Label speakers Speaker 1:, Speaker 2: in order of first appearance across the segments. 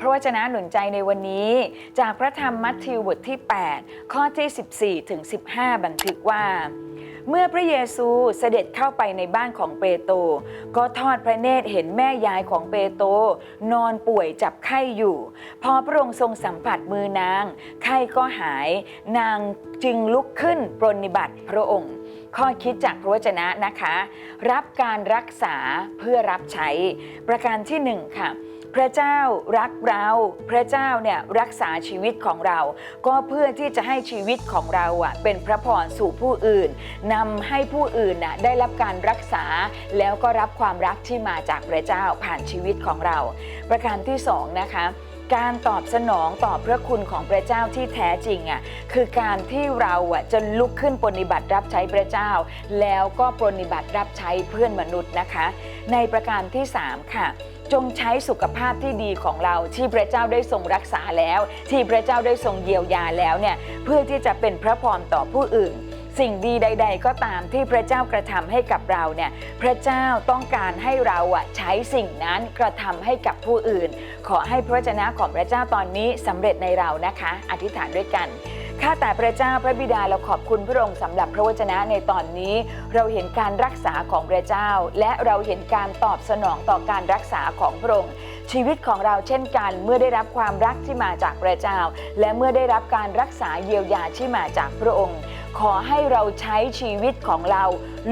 Speaker 1: พระวจนะหนุนใจในวันนี้ จากพระธรรมมัทธิวบทที่ 8 ข้อที่ 14 ถึง 15 บันทึกว่า เมื่อพระเยซูเสด็จเข้าไปในบ้านของเปโตรก็ทอดพระเนตรเห็นแม่ยายของเปโตรนอนป่วยจับไข้อยู่ พอพระองค์ทรงสัมผัสมือนาง ไข้ก็หาย นางจึงลุกขึ้นปรนนิบัติพระองค์ข้อคิดจากพระวจนะนะคะ รับการรักษาเพื่อรับใช้ ประการที่หนึ่งค่ะ พระเจ้ารักเรา พระเจ้าเนี่ยรักษาชีวิตของเรา ก็เพื่อที่จะให้ชีวิตของเราอะเป็นพระพรสู่ผู้อื่นนำให้ผู้อื่นน่ะได้รับการรักษาแล้วก็รับความรักที่มาจากพระเจ้าผ่านชีวิตของเรา ประการที่สองนะคะการตอบสนองต่อพระคุณของพระเจ้าที่แท้จริงอะคือการที่เราอะจะลุกขึ้นปฏิบัติรับใช้พระเจ้า แล้วก็ปฏิบัติรับใช้เพื่อนมนุษย์นะคะ ในประการที่สามค่ะ จงใช้สุขภาพที่ดีของเราที่พระเจ้าได้ทรงรักษาแล้ว ที่พระเจ้าได้ทรงเยียวยาแล้วเนี่ยเพื่อที่จะเป็นพระพรต่อผู้อื่น สิ่งดีใด ๆ ก็ตามที่พระเจ้ากระทำให้กับเราเนี่ยพระเจ้าต้องการให้เราอะใช้สิ่งนั้นกระทำให้กับผู้อื่น ขอให้พระวจนะของพระเจ้าตอนนี้สำเร็จในเรานะคะ อธิษฐานด้วยกัน ข้าแต่พระเจ้าพระบิดาเราขอบคุณพระองค์สำหรับพระวจนะในตอนนี้ เราเห็นการรักษาของพระเจ้า และเราเห็นการตอบสนองต่อการรักษาของพระองค์ชีวิตของเราเช่นกันเมื่อได้รับความรักที่มาจากพระเจ้า และเมื่อได้รับการรักษาเยียวยาที่มาจากพระองค์ ขอให้เราใช้ชีวิตของเรา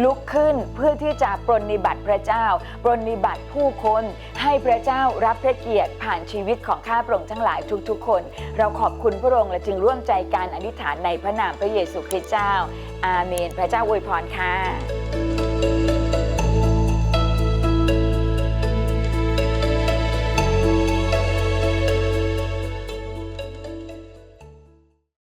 Speaker 1: ลุกขึ้นเพื่อที่จะปรนนิบัติพระเจ้า ปรนนิบัติผู้คนให้พระเจ้ารับพระเกียรติผ่านชีวิตของข้าพระองค์ทั้งหลายทุกๆ คน เราขอบคุณพระองค์และจึงร่วมใจการอธิษฐานในพระนามพระเยซูคริสต์เจ้า อาเมน พระเจ้าอวยพรค่ะ